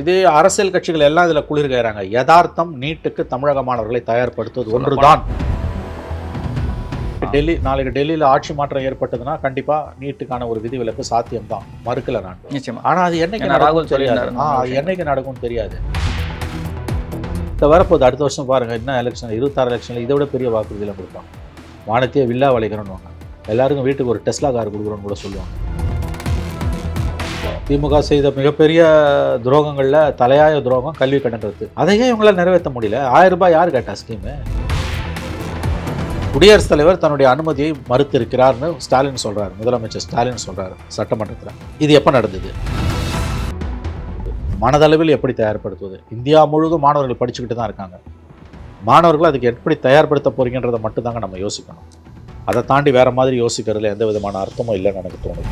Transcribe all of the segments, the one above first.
இது அரசியல் கட்சிகள் எல்லாம் இதுல குளிர்கிறாங்க யதார்த்தம் நீட்டுக்கு தமிழக மாணவர்களை தயார்படுத்துவது ஒன்றுதான். டெல்லி நாளைக்கு டெல்லியில ஆட்சி மாற்றம் ஏற்பட்டதுன்னா கண்டிப்பா நீட்டுக்கான ஒரு விதிவிலக்கு சாத்தியம்தான். மறுக்கல நான். நிச்சயமா. ஆனா அது என்னைக்கு நடக்கும் ராகுல் தெரியாது. என்னைக்கு நடக்கும்னு தெரியாது. இந்த வரப்போகுது அடுத்த வருஷம் பாருங்க என்ன எலெக்ஷன் இருபத்தாறு எலெக்ஷன்ல இதை விட பெரிய வாக்குறுதியெல்லாம் கொடுப்பாங்க. வானத்தையே வில்லா வளைக்கிறோன்னு எல்லாருக்கும் வீட்டுக்கு ஒரு டெஸ்லா கார் கொடுக்குறோன்னு கூட சொல்லுவாங்க. திமுக செய்த மிகப்பெரிய துரோகங்களில் தலையாய துரோகம் கல்வி கடன்றது அதையே இவங்களால் நிறைவேற்ற முடியல. ஆயிரம் ரூபாய் யார் கேட்டா ஸ்கீமு குடியரசுத் தலைவர் தன்னுடைய அனுமதியை மறுத்திருக்கிறார்னு ஸ்டாலின் சொல்கிறார் முதலமைச்சர் ஸ்டாலின் சொல்கிறார் சட்டமன்றத்தில். இது எப்போ நடந்தது? மனதளவில் எப்படி தயார்படுத்துவது? இந்தியா முழுவதும் மாணவர்கள் படிச்சுக்கிட்டு தான் இருக்காங்க. மாணவர்கள் அதுக்கு எப்படி தயார்படுத்த போகிறீங்கன்றதை மட்டும்தாங்க நம்ம யோசிக்கணும். அதை தாண்டி வேறு மாதிரி யோசிக்கிறதுல எந்த விதமான அர்த்தமும் இல்லைன்னு எனக்கு தோணுது.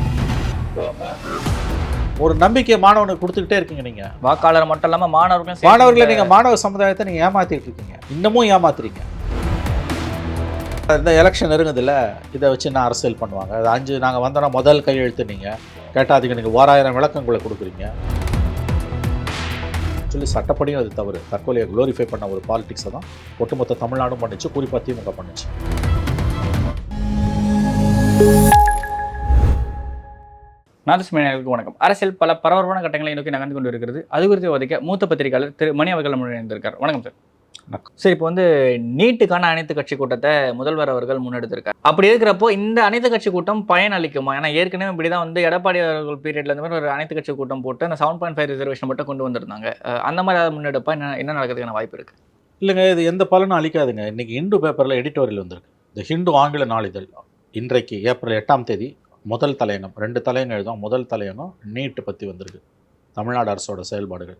ஒரு நம்பிக்கை மாணவனுக்கு கொடுத்துக்கிட்டே இருக்கீங்க நீங்க. வாக்காளர் மட்டும் இல்லாம மாணவர்களும் சேர்த்து மாணவர்களை நீங்க மாணவ சமுதாயத்தை நீங்க ஏமாத்திட்டு இருக்கீங்க. இன்னமும் ஏமாத்துறீங்க. இந்த எலெக்ஷன் நெருங்குதுல்ல இதை வச்சு நான் அரசியல் பண்ணுவாங்க? அது அஞ்சு நாங்கள் வந்தோன்னா முதல் கையெழுத்து நீங்கள் கேட்டால் அதுக்கு நீங்கள் ஓராயிரம் விளக்கங்களை கொடுக்குறீங்க. சொல்லி சட்டப்படியும் அது தவறு. தற்கொலையை க்ளோரிஃபை பண்ண ஒரு பாலிடிக்ஸை தான் ஒட்டுமொத்த தமிழ்நாடும் பண்ணுச்சு குறிப்பாக திமுக பண்ணுச்சு. நாதஸ்மணியர்களுக்கு வணக்கம். அரசியல் பல பரபரப்பான கட்டங்களை நோக்கி நகர்ந்து கொண்டு இருக்கிறது அது குறித்து உதைக்க மூத்த பத்திரிகையாளர் திரு மணி அவர்கள் நம்முடன் இணைந்திருக்கார். வணக்கம் சார் வணக்கம். சரி இப்போ வந்து நீட்டுக்கான அனைத்து கட்சி கூட்டத்தை முதல்வர் அவர்கள் முன்னெடுத்திருக்கார். அப்படி இருக்கிறப்போ இந்த அனைத்து கட்சி கூட்டம் பயன் அளிக்குமா? ஏன்னா ஏற்கனவே இப்படி தான் வந்து எடப்பாடி அவர்கள் பீரியட்ல இந்த மாதிரி ஒரு அனைத்து கட்சி கூட்டம் போட்டு அந்த செவன் பாயிண்ட் ஃபைவ் ரிசர்வேஷன் மட்டும் கொண்டு வந்திருந்தாங்க. அந்த மாதிரி அதை முன்னெடுப்பா? என்ன என்ன நடக்கிறதுக்கான வாய்ப்பு இருக்கு? இல்லைங்க இது எந்த பலனும் அளிக்காதுங்க. இன்னைக்கு இந்து பேப்பரில் எடிட்டோரியல் வந்திருக்கு. இந்த ஹிந்து ஆங்கில நாளிதழ். இன்றைக்கு ஏப்ரல் எட்டாம் தேதி முதல் தலையங்கம் ரெண்டு தலையங்கம் எழுதும் முதல் தலையங்கம் நீட்டு பற்றி வந்திருக்கு. தமிழ்நாடு அரசோட செயல்பாடுகள்.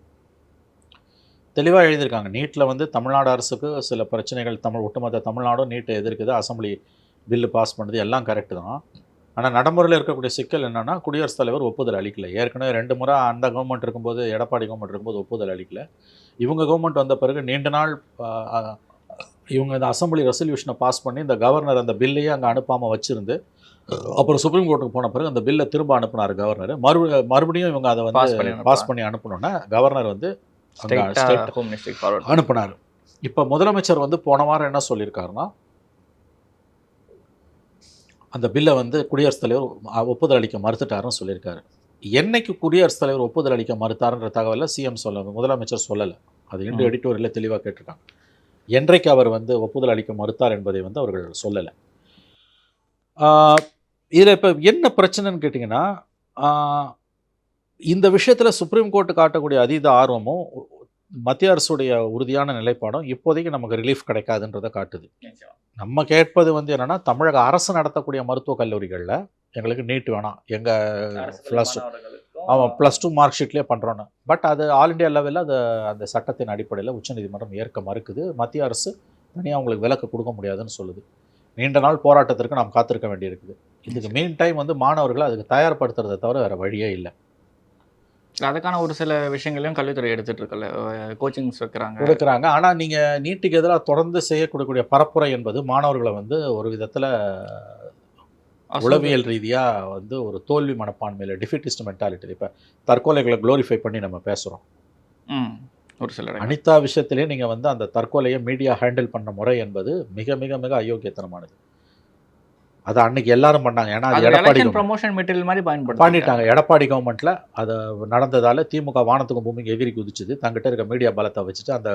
தெளிவாக எழுதியிருக்காங்க. நீட்டில் வந்து தமிழ்நாடு அரசுக்கு சில பிரச்சனைகள் தமிழ் ஒட்டுமொத்த தமிழ்நாடும் நீட்டை எதிர்க்குது. அசம்பிளி பில்லு பாஸ் பண்ணுறது எல்லாம் கரெக்டு தான். ஆனால் நடைமுறையில் இருக்கக்கூடிய சிக்கல் என்னென்னா குடியரசுத் தலைவர் ஒப்புதல் அளிக்கல. ஏற்கனவே ரெண்டு முறை அந்த கவர்மெண்ட் இருக்கும்போது எடப்பாடி கவர்மெண்ட் இருக்கும்போது ஒப்புதல் அளிக்கல. இவங்க கவர்மெண்ட் வந்த பிறகு நீண்ட நாள் இவங்க இந்த அசம்பிளி ரெசல்யூஷனை பாஸ் பண்ணி இந்த கவர்னர் அந்த பில்லையே அங்கே அனுப்பாமல் வச்சுருந்து அப்புறம் சுப்ரீம் கோர்ட்டுக்கு போன பிறகு அந்த பில்லை திரும்ப அனுப்புனார் கவர்னர் மறு மறுபடியும் இவங்க அதை வந்து பாஸ் பண்ணி அனுப்பணுன்னா கவர்னர் வந்து ஃபார்வர்ட் அனுப்புனார். இப்போ முதலமைச்சர் வந்து போன வாரம் என்ன சொல்லியிருக்காருன்னா அந்த பில்லை வந்து குடியரசுத் தலைவர் ஒப்புதல் அளிக்க மறுத்துட்டாருன்னு சொல்லியிருக்காரு. என்னைக்கு குடியரசுத் தலைவர் ஒப்புதல் அளிக்க மறுத்தாருன்ற தகவலை சிஎம் சொல்ல முதலமைச்சர் சொல்லலை. அது இன்று. எடிட்டோரியலில் தெளிவாக கேட்டிருக்காங்க. என்றைக்கு அவர் வந்து ஒப்புதல் அளிக்க மறுத்தார் என்பதை வந்து அவர்கள் சொல்லலை. இதில் இப்போ என்ன பிரச்சனைன்னு கேட்டிங்கன்னா இந்த விஷயத்தில் சுப்ரீம் கோர்ட்டு காட்டக்கூடிய அதீத ஆர்வமும் மத்திய அரசுடைய உறுதியான நிலைப்பாடும் இப்போதைக்கு நமக்கு ரிலீஃப் கிடைக்காதுன்றதை காட்டுது. நம்ம கேட்பது வந்து என்னன்னா தமிழக அரசு நடத்தக்கூடிய மருத்துவக் கல்லூரிகளில் எங்களுக்கு நீட் வேணாம். எங்கள் ப்ளஸ் டூ ஆமாம் ப்ளஸ் டூ மார்க் ஷீட்லேயே பண்ணுறோன்னு பட் அது ஆல் இண்டியா லெவலில் அது அந்த சட்டத்தின் அடிப்படையில் உச்சநீதிமன்றம் ஏற்க மறுக்குது. மத்திய அரசு தனியாக உங்களுக்கு விலக்கு கொடுக்க முடியாதுன்னு சொல்லுது. நீண்ட நாள் போராட்டத்திற்கு நாம் காத்திருக்க வேண்டியிருக்குது. இதுக்கு மெயின் டைம் வந்து மாணவர்களை அதுக்கு தயார்படுத்துறதை தவிர வேறு வழியே இல்லை. அதுக்கான ஒரு சில விஷயங்களையும் கல்வித்துறை எடுத்துட்டு இருக்கல கோச்சிங்ஸ் வைக்கிறாங்க. கொடுக்குறாங்க. ஆனால் நீங்கள் நீட்டுக்கு எதிராக தொடர்ந்து செய்யக்கூடிய பரப்புரை என்பது மாணவர்களை வந்து ஒரு விதத்தில் உளவியல் ரீதியாக வந்து ஒரு தோல்வி மனப்பான்மையில் டிஃபிட்டிஸ்ட் மென்டாலிட்டி இப்போ தற்கொலைகளை க்ளோரிஃபை பண்ணி நம்ம பேசுகிறோம் ஒரு சில. அனிதா விஷயத்திலே நீங்கள் வந்து அந்த தற்கொலையை மீடியா ஹேண்டில் பண்ண முறை என்பது மிக மிக மிக அயோக்கியத்தனமானது. அது அன்னைக்கு எல்லாரும் பண்ணாங்க. ஏன்னா எடப்பாடி. ப்ரமோஷன் மெட்டீரியல் மாதிரி பயன்படுத்தி பண்ணிட்டாங்க. எடப்பாடி கவர்மெண்ட்ல அது நடந்ததால திமுக வானத்துக்கும் பூமிக்கு எகிரி குதிச்சுது. தங்கிட்ட இருக்க மீடியா பலத்தை வச்சுட்டு அந்த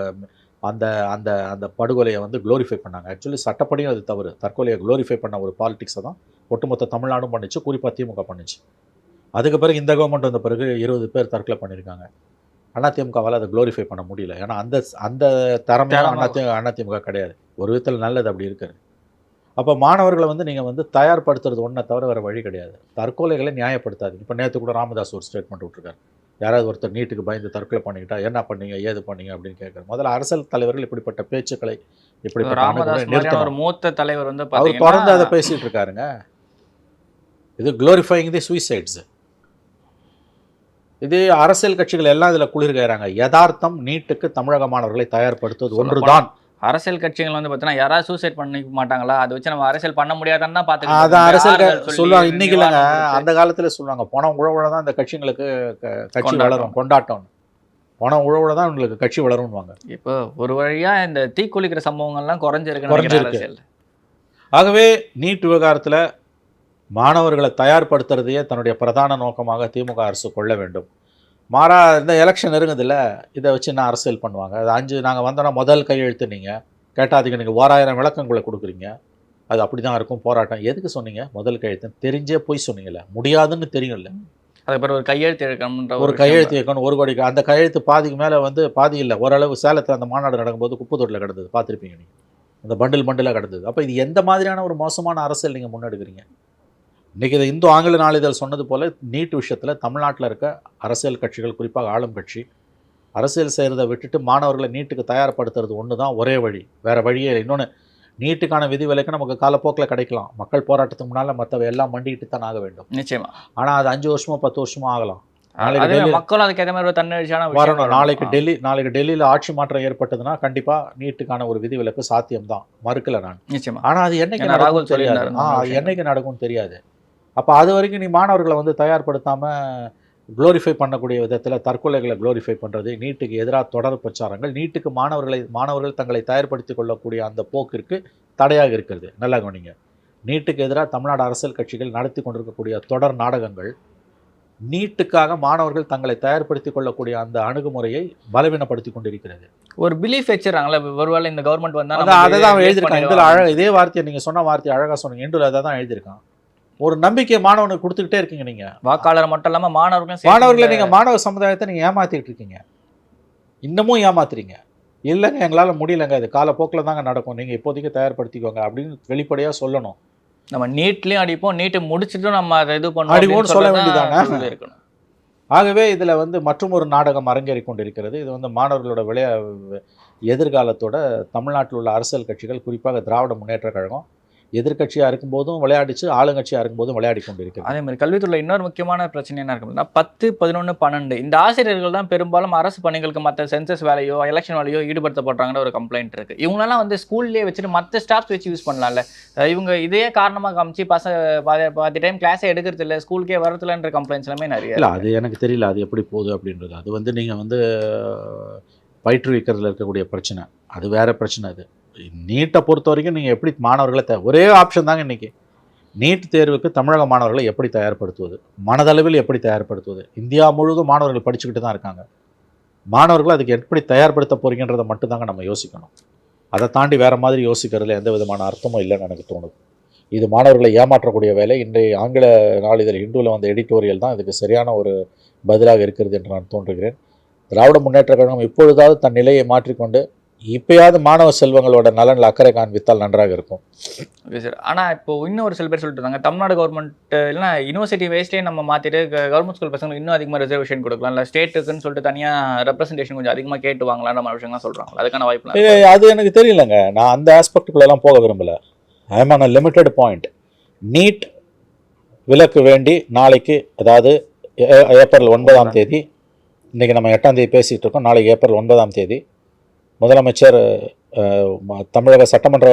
அந்த அந்த அந்த படுகொலையை வந்து க்ளோரிஃபை பண்ணாங்க. ஆக்சுவலி சட்டப்படியும் அது தவறு. தற்கொலையை க்ளோரிஃபை பண்ண ஒரு பாலிடிக்ஸை தான் ஒட்டுமொத்த தமிழ்நாடும் பண்ணுச்சு குறிப்பாக திமுக பண்ணுச்சு. அதுக்கு பிறகு இந்த கவர்மெண்ட் வந்த பிறகு இருபது பேர் தற்கொலை பண்ணியிருக்காங்க அதிமுகவால் அதை க்ளோரிஃபை பண்ண முடியல. ஏன்னா அந்த அந்த திறமையான அதிமுக கிடையாது. ஒரு விதத்தில் நல்லது அப்படி இருக்குது அப்போ மாணவர்களை வந்து நீங்கள் வந்து தயார்படுத்துறது ஒன்றை தவிர வேறு வழி கிடையாது. தற்கொலைகளை நியாயப்படுத்தாது. இப்போ நேற்று கூட ராமதாஸ் ஒரு ஸ்டேட்மெண்ட் விட்டுருக்காரு. யாராவது ஒருத்தர் நீட்டுக்கு பயந்து தற்கொலை பண்ணிக்கிட்டா என்ன பண்ணீங்க ஏது பண்ணீங்க அப்படின்னு கேட்குறாரு. முதல்ல அரசியல் தலைவர்கள் இப்படிப்பட்ட பேச்சுக்களை இப்படிப்பட்ட ராமதாஸ் ஒரு மூத்த தலைவர் வந்து அவர் தொடர்ந்து அதை பேசிட்டு இருக்காருங்க. இது குளோரிஃபைங் தி சூசைட்ஸ் இது அரசியல் கட்சிகள் எல்லாம் இதுல குளிர்கிறாங்க யதார்த்தம் நீட்டுக்கு தமிழக மாணவர்களை தயார்படுத்துவது ஒன்றுதான். அரசியல் கட்சிகள் வந்து பார்த்தீங்கன்னா யாராவது சூசைட் பண்ணிக்க மாட்டாங்களா? அதை வச்சு நம்ம அரசியல் பண்ண முடியாதான்னு தான் அதான் அரசியல் சொல்லுவாங்க. இன்னைக்கு இல்லைங்க. அந்த காலத்துல சொல்லுவாங்க போன உழவுல தான் இந்த கட்சிங்களுக்கு கட்சி. வளரும் கொண்டாட்டம் பணம் உழவுல தான் உங்களுக்கு கட்சி வளரும்வாங்க இப்போ ஒரு வழியா இந்த தீக்குளிக்கிற சம்பவங்கள்லாம் குறைஞ்சிருக்கு. குறைஞ்சிருக்கு. ஆகவே நீட் விவகாரத்தில் மாணவர்களை தயார்படுத்துறதையே தன்னுடைய பிரதான நோக்கமாக திமுக அரசு கொள்ள வேண்டும். மாறா இந்த எலெக்ஷன் இருக்குதுல்ல இதை வச்சு நான் அரசியல் பண்ணுவாங்க? அது அஞ்சு நாங்கள் வந்தோன்னா முதல் கையெழுத்து நீங்கள் கேட்டாதீங்க நீங்கள் ஓராயிரம் விளக்கங்களை கொடுக்குறீங்க. அது அப்படி தான் இருக்கும் போராட்டம். எதுக்கு சொன்னீங்க? முதல் கையெழுத்து. தெரிஞ்சே போய் சொன்னீங்கல்ல. முடியாதுன்னு தெரியும்ல. அதுக்கப்புறம் ஒரு கையெழுத்து எடுக்கணும்ன்ற ஒரு கையெழுத்து வைக்கணும் ஒரு கோடி அந்த கையெழுத்து பாதிக்கு மேலே வந்து பாதி இல்லை. ஓரளவு சேலத்தில் அந்த மாநாடு நடக்கும்போது குப்பத்தொட்டில் கிடந்தது. பார்த்துருப்பீங்க நீங்கள் அந்த பண்டில் பண்டிலாக கிடந்தது. அப்போ இது எந்த மாதிரியான ஒரு மோசமான அரசியல் நீங்கள் முன்னெடுக்கிறீங்க? இன்றைக்கி இது இந்து ஆங்கில நாளிதழ் சொன்னது போல் நீட் விஷயத்தில் தமிழ்நாட்டில் இருக்க அரசியல் கட்சிகள் குறிப்பாக ஆளும் கட்சி அரசியல் செய்கிறத விட்டுட்டு மாணவர்களை நீட்டுக்கு தயார்படுத்துறது ஒன்று தான் ஒரே வழி. வேறு வழியே இல்லை. இன்னொன்று நீட்டுக்கான விதிவிலக்கு நமக்கு காலப்போக்கில் கிடைக்கலாம். மக்கள் போராட்டத்துக்கு முன்னால் மற்றவை எல்லாம் மண்டிட்டு தான் ஆக வேண்டும். நிச்சயமா. ஆனால் அது அஞ்சு வருஷமோ பத்து வருஷமோ ஆகலாம். நாளைக்கு மக்களும் அதுக்கு ஏற்ற மாதிரி தன்னெழுச்சியான வரணும். நாளைக்கு. டெல்லி நாளைக்கு டெல்லியில் ஆட்சி மாற்றம் ஏற்பட்டதுன்னா கண்டிப்பாக நீட்டுக்கான ஒரு விதிவிலக்கு சாத்தியம்தான். மறுக்கல நான். நிச்சயமா. ஆனால் அது என்னைக்கு நடக்கும் தெரியாது. அது. என்னைக்கு நடக்கும்னு தெரியாது. அப்போ அது வரைக்கும் நீ மாணவர்களை வந்து தயார்படுத்தாம க்ளோரிஃபை பண்ணக்கூடிய விதத்தில் தற்கொலைகளை க்ளோரிஃபை பண்ணுறது நீட்டுக்கு எதிராக தொடர் பிரச்சாரங்கள் நீட்டுக்கு மாணவர்களை மாணவர்கள் தங்களை தயார்படுத்திக் கொள்ளக்கூடிய அந்த போக்கிற்கு தடையாக இருக்கிறது. நல்லா கவனிங்க. நீட்டுக்கு எதிராக தமிழ்நாடு அரசியல் கட்சிகள் நடத்தி கொண்டிருக்கக்கூடிய தொடர் நாடகங்கள் நீட்டுக்காக மாணவர்கள் தங்களை தயார்படுத்திக் கொள்ளக்கூடிய அந்த அணுகுமுறையை பலவீனப்படுத்தி கொண்டிருக்கிறது. ஒரு பிலீஃப் வச்சிடறாங்களே ஒருவேளை இந்த கவர்மெண்ட் வந்தா அதான் நமக்கு அதை தான் எழுதியிருக்கான். இதில். அழ இதே வார்த்தையை நீங்கள் சொன்ன வார்த்தையை அழகாக சொன்னீங்க. இண்டில் அதை தான் எழுதியிருக்கான். ஒரு நம்பிக்கை மாணவனுக்கு கொடுத்துக்கிட்டே இருக்கீங்க நீங்கள் வாக்காளர் மட்டும் இல்லாம மாணவர்களும் மாணவர்களை நீங்கள் மாணவ சமுதாயத்தை நீங்கள் ஏமாத்திட்டு இருக்கீங்க. இன்னமும் ஏமாத்துறீங்க. இல்லைங்க எங்களால் முடியலங்க. இது காலப்போக்கில் தாங்க நடக்கும். நீங்கள் இப்போதைக்கு தயார்படுத்திக்கோங்க அப்படின்னு வெளிப்படையாக சொல்லணும். நம்ம நீட்லயும் அடிப்போம். நீட்டு முடிச்சிட்டும் நம்ம அதை இது பண்ணுவோம் அடிப்போம்னு சொல்ல வேண்டியதானே? இருக்கணும் ஆகவே இதில் வந்து மற்றும் ஒரு நாடகம் அரங்கேறி கொண்டிருக்கிறது. இது வந்து மாணவர்களோட விளையா எதிர்காலத்தோட தமிழ்நாட்டில் உள்ள அரசியல் கட்சிகள் குறிப்பாக திராவிட முன்னேற்றக் கழகம் எதிர்க்கட்சியாக இருக்கும்போதும் விளையாடிச்சு ஆளுங்கட்சியாக இருக்கும்போதும் விளையாடி கொண்டிருக்கிறது. அதே மாதிரி கல்வித்துறையில் இன்னொரு முக்கியமான பிரச்சனை என்ன இருக்குன்னா பத்து பதினொன்று பன்னெண்டு. இந்த ஆசிரியர்கள் தான் பெரும்பாலும் அரசு பணிகளுக்கு மற்ற சென்சஸ் வேலையோ எலெக்ஷன் வேலையோ ஈடுபடுத்தப்படுறாங்கன்னு ஒரு கம்ப்ளைண்ட் இருக்கு. இவங்களெல்லாம் வந்து ஸ்கூல்லேயே வச்சுட்டு மற்ற ஸ்டாஃப்ஸ் வச்சு யூஸ் பண்ணலாம்ல. இவங்க இதே காரணமாக காமிச்சு பசங்க பாதி டைம் கிளாஸே எடுக்கிறது இல்லை ஸ்கூலுக்கே வரதுலன்ற கம்ப்ளைண்ட்ஸ் எல்லாமே நிறைய இல்லை. அது எனக்கு தெரியல அது எப்படி போகுது அப்படின்றது. அது வந்து நீங்கள் வந்து பயிற்றுவிக்கிறதுல இருக்கக்கூடிய பிரச்சனை. அது வேற பிரச்சனை அது. நீட்டை பொறுத்த வரைக்கும் நீங்கள் எப்படி மாணவர்களை த ஒரே ஆப்ஷன் தாங்க இன்றைக்கி நீட் தேர்வுக்கு தமிழக மாணவர்களை எப்படி தயார்படுத்துவது? மனதளவில் எப்படி தயார்படுத்துவது? இந்தியா முழுவதும் மாணவர்கள் படிச்சுக்கிட்டு தான் இருக்காங்க. மாணவர்கள் அதுக்கு எப்படி தயார்படுத்த போகிறீங்கன்றதை மட்டும்தாங்க நம்ம யோசிக்கணும். அதை தாண்டி வேறு மாதிரி யோசிக்கிறதுல எந்த விதமான அர்த்தமும் இல்லைன்னு எனக்கு தோணுது. இது மாணவர்களை ஏமாற்றக்கூடிய வேலை. இன்றைய ஆங்கில நாளிதழ் இந்துவில் வந்த எடிட்டோரியல் தான் இதுக்கு சரியான ஒரு பதிலாக இருக்கிறது என்று நான் தோன்றுகிறேன். திராவிட முன்னேற்ற கழகம் இப்பொழுதாவது தன் நிலையை மாற்றிக்கொண்டு இப்பயாவது மாணவ செல்வங்களோட நலனில் அக்கறை காண்பித்தால் நன்றாக இருக்கும். ஓகே சார் ஆனால் இப்போ இன்னும் ஒரு சில பேர் சொல்லிட்டு இருந்தாங்க தமிழ்நாடு கவர்மெண்ட் இல்லைனா யூனிவர்சிட்டி வேஸ்ட்லேயே நம்ம மாற்றிட்டு கவர்மெண்ட் ஸ்கூல் பசங்களுக்கு இன்னும் அதிகமாக ரிசர்வேஷன் கொடுக்கலாம். இல்லை ஸ்டேட்டுக்குன்னு சொல்லிட்டு தனியாக ரெப்ரஸன்டேஷன் கொஞ்சம் அதிகமாக கேட்டு வாங்கலான்ற மாதிரி விஷயம்லாம் சொல்கிறாங்க அதுக்கான வாய்ப்பு ஏய், அது எனக்கு தெரியலங்க. நான் அந்த ஆஸ்பெக்டுக்குள்ளெல்லாம் போக விரும்பல. I am on limited point NEET விலக்கு வேண்டி நாளைக்கு அதாவது ஏ- ஏப்ரல் ஒன்பதாம் தேதி இன்றைக்கி நம்ம எட்டாம் தேதி பேசிகிட்டு இருக்கோம். நாளைக்கு ஏப்ரல் ஒன்பதாம் தேதி முதலமைச்சர் தமிழக சட்டமன்ற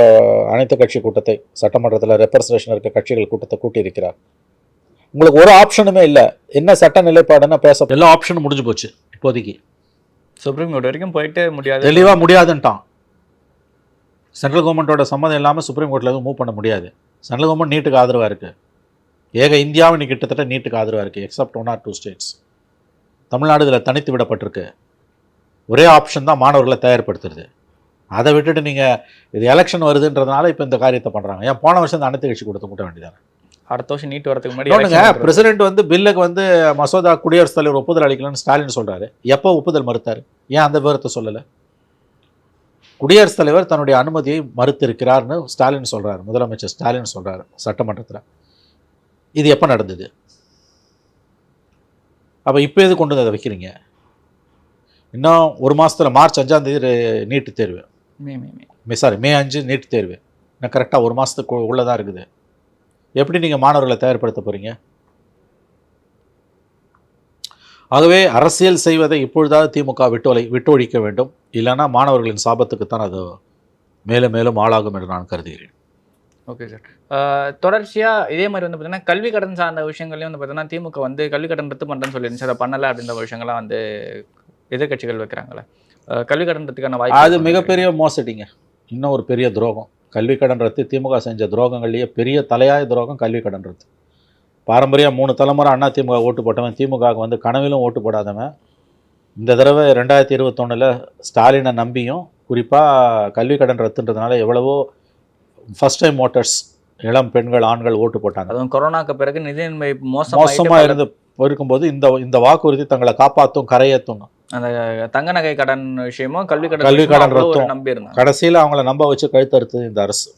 அனைத்து கட்சி கூட்டத்தை சட்டமன்றத்தில் ரெப்ரசன்டேஷன் இருக்க கட்சிகள் கூட்டத்தை கூட்டியிருக்கிறார். உங்களுக்கு ஒரு ஆப்ஷனுமே இல்லை. என்ன சட்ட நிலைப்பாடுன்னு பேச எல்லா ஆப்ஷனும் முடிஞ்சு போச்சு இப்போதைக்கு. சுப்ரீம் கோர்ட் வரைக்கும் போயிட்டு முடியாது. தெளிவாக முடியாதுன்ட்டான். சென்ட்ரல் கவர்மெண்ட்டோட சம்மதம் இல்லாமல் சுப்ரீம் கோர்ட்டில் எதுவும் மூவ் பண்ண முடியாது. சென்ட்ரல் கவர்மெண்ட் நீட்டுக்கு ஆதரவாக இருக்குது ஏக இந்தியாவும் இன்னைக்கு கிட்டத்தட்ட நீட்டுக்கு ஆதரவாக இருக்குது except one or two states Tamil Nadu இதில் தனித்து விடப்பட்டிருக்கு. ஒரே ஆப்ஷன் தான் மாணவர்களை தயார்படுத்துறது. அதை விட்டுட்டு நீங்கள் இது எலெக்ஷன் வருதுன்றதுனால இப்போ இந்த காரியத்தை பண்ணுறாங்க ஏன் போன வருஷம் இந்த அனைத்து கட்சி கொடுத்து முட்ட வேண்டியதானே? அடுத்த வருஷம் நீட் வரதுக்கு முன்னாடி. பிரசிடென்ட் வந்து பில்லுக்கு வந்து மசோதா குடியரசுத் தலைவர் ஒப்புதல் அளிக்கலன்னு ஸ்டாலின் சொல்றாரு. எப்போ ஒப்புதல் மறுத்தாரு? ஏன் அந்த விவரத்தை சொல்லலை? குடியரசுத் தலைவர் தன்னுடைய அனுமதியை மறுத்திருக்கிறார்னு ஸ்டாலின் சொல்றாரு. முதலமைச்சர் ஸ்டாலின் சொல்றாரு சட்டமன்றத்தில். இது எப்போ நடந்தது? அப்போ இப்போ எது கொண்டு வந்து அதை வைக்கிறீங்க? இன்னும் ஒரு மாசத்துல மார்ச் அஞ்சாம் தேதி நீட்டு தேர்வு. மே, மே, மே. மே சாரி மே அஞ்சு நீட் தேர்வு. இன்னும் கரெக்டாக ஒரு மாதத்துக்கு உள்ளதாக இருக்குது. எப்படி நீங்கள் மாணவர்களை தயார்படுத்த போகிறீங்க ஆகவே அரசியல் செய்வதை இப்பொழுதாவது திமுக விட்டொலை விட்டொழிக்க வேண்டும். இல்லைன்னா மாணவர்களின் சாபத்துக்குத்தான் அது மேலும் மேலும் ஆளாகும் என்று நான் கருதுகிறேன். ஓகே சார் அஹ், தொடர்ச்சியா இதே மாதிரி வந்து பார்த்தீங்கன்னா கல்வி கடன் சார்ந்த விஷயங்களையும் வந்து பார்த்தீங்கன்னா திமுக வந்து கல்வி கடன் ரத்து பண்ணுறேன்னு சொல்லியிருந்துச்சு அதை பண்ணலை அப்படின்ற விஷயங்கள்லாம் வந்து எதிர்க்கட்சிகள் வைக்கிறாங்களே. கல்வி கடன்றதுக்கான வாய்ப்பு அது? மிகப்பெரிய மோசடிங்க. இன்னும் ஒரு பெரிய துரோகம். கல்வி கடன் ரத்து திமுக செஞ்ச துரோகங்கள்லேயே பெரிய தலையாய துரோகம் கல்வி கடன் ரத்து பாரம்பரியம் மூணு தலைமுறை அண்ணா திமுக ஓட்டு போட்டவன் திமுகவுக்கு வந்து கனவிலும் ஓட்டு போடாதவன். இந்த தடவை ரெண்டாயிரத்தி இருபத்தொன்னில் ஸ்டாலினை நம்பியும் குறிப்பாக கல்வி கடன் ரத்துன்றதுனால எவ்வளவோ ஃபஸ்ட் டைம் ஓட்டர்ஸ் இளம் பெண்கள் ஆண்கள் ஓட்டு போட்டாங்க. அதுவும் கொரோனாக்கு பிறகு நிதிநிலை மோசமாக மோசமாக இருந்து இருக்கும்போது இந்த இந்த வாக்குறுதி தங்களை காப்பாற்றும் கரையேற்றும் அந்த தங்க நகை கடன் விஷயமும் கல்வி கடன் கல்வி கடன் ரத்தும். நம்பி இருந்தாங்க கடைசியில் அவங்கள நம்ப வச்சு கழுத்தறுத்தது இந்த அரசு.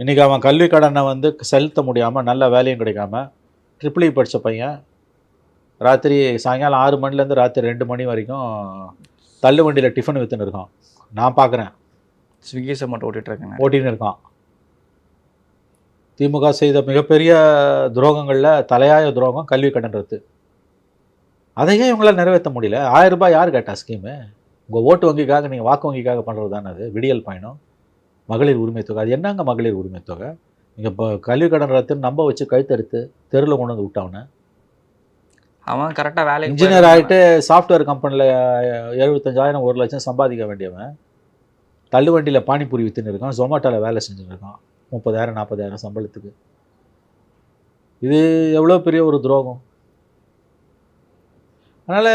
இன்னைக்கு அவன் கல்வி கடனை வந்து செலுத்த முடியாமல் நல்ல வேலையும் கிடைக்காம ட்ரிபிள் இ படித்த பையன் ராத்திரி சாயங்காலம் ஆறு மணிலேருந்து ராத்திரி ரெண்டு மணி வரைக்கும் தள்ளு வண்டியில் டிஃபன் விற்றுன்னு இருக்கான். நான் பார்க்குறேன் ஸ்விக்கி மட்டும் ஓட்டிட்டு இருக்காங்க. ஓட்டின்னு இருக்கான். திமுக செய்த மிகப்பெரிய துரோகங்களில் தலையாய துரோகம் கல்வி கடன் ரத்து. அதையே இவங்களால் நிறைவேற்ற முடியல. ஆயிரம் ரூபாய் யார் கேட்டா ஸ்கீமு உங்கள் ஓட்டு வங்கிக்காக நீங்கள் வாக்கு வங்கிக்காக பண்ணுறது தானே அது? விடியல் பயணம் மகளிர் உரிமை தொகை. அது என்னங்க மகளிர் உரிமை தொகை? நீங்கள் இப்போ கல்வி கடன் ரத்துன்னு நம்ப வச்சு கழுத்தெடுத்து தெருவில் கொண்டு வந்து விட்டவன அவன் கரெக்டா வேலைக்கு இன்ஜினியர். ஆகிட்டு சாஃப்ட்வேர் கம்பெனியில் எழுபத்தஞ்சாயிரம் ஒரு லட்சம் சம்பாதிக்க வேண்டியவன். தள்ளுவண்டியில் பானிபூரி விற்றுன்னு இருக்கான். ஜொமேட்டோவில் வேலை செஞ்சுன்னு இருக்கான். முப்பதாயிரம் நாற்பதாயிரம் சம்பளத்துக்கு. இது எவ்வளோ பெரிய ஒரு துரோகம்? அதனால்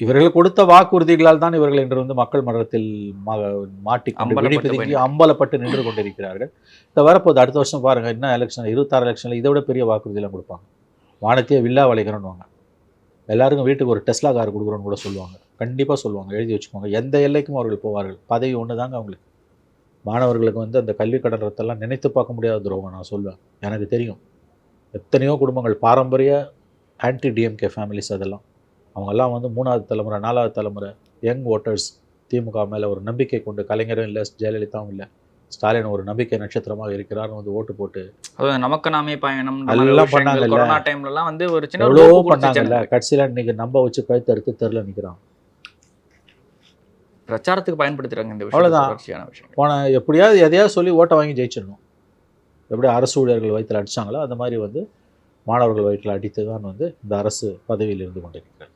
இவர்கள் கொடுத்த வாக்குறுதிகளால் தான் இவர்கள் இன்று வந்து மக்கள் மன்றத்தில் மா மாட்டிக்கொண்டு அம்பலப்பட்டு நின்று கொண்டிருக்கிறார்கள். இந்த வரப்போகுது அடுத்த வருஷம் பாருங்கள் இன்னும் எலெக்ஷன் இருபத்தாறு எலெக்ஷனில் இதை விட பெரிய வாக்குறுதியெல்லாம் கொடுப்பாங்க. வானத்தையே வில்லா வளைக்கிறோன்னு எல்லாருக்கும் வீட்டுக்கு ஒரு டெஸ்லா கார் கொடுக்குறோன்னு கூட சொல்லுவாங்க. கண்டிப்பாக சொல்லுவாங்க எழுதி வச்சுக்கோங்க. எந்த எல்லைக்கும் அவர்கள் போவார்கள்? பதவி ஒன்று தாங்க அவங்களுக்கு. மாணவர்களுக்கு வந்து அந்த கல்வி கடன் ரத்தெல்லாம் நினைத்து பார்க்க முடியாத துரோகம் நான் சொல்வேன். எனக்கு தெரியும். எத்தனையோ குடும்பங்கள் பாரம்பரிய ஆன்டி டிஎம்கே ஃபேமிலிஸ் அதெல்லாம். அவங்கெல்லாம் வந்து மூணாவது தலைமுறை நாலாவது தலைமுறை யங் ஓட்டர்ஸ் திமுக மேலே ஒரு நம்பிக்கை கொண்டு கலைஞரும் இல்லை ஜெயலலிதாவும் இல்லை. ஸ்டாலின் ஒரு நம்பிக்கை நட்சத்திரமாக இருக்கிறார்னு வந்து ஓட்டு போட்டு நமக்கு நாமே பயணம். எல்லாம் பண்ணாங்கல்ல. கொரோனா டைம்ல எல்லாம் வந்து ஒரு சின்ன எவ்வளோ பண்ணாங்கல்ல. கடைசியில் இன்னைக்கு நம்ப வச்சு கழுத்தறுத்து தெருல நிற்கிறான் பிரச்சாரத்துக்கு பயன்படுத்துறாங்க இந்த விஷயம் விஷயம் போன எப்படியாவது எதையாவது சொல்லி ஓட்டை வாங்கி ஜெயிச்சிடணும். எப்படி அரசு ஊழியர்கள் வயிற்றில் அடிச்சாங்களோ அந்த மாதிரி வந்து மாணவர்கள் வயிற்றில் அடித்து தான் வந்து இந்த அரசு பதவியில் இருந்து கொண்டிருக்கிறது.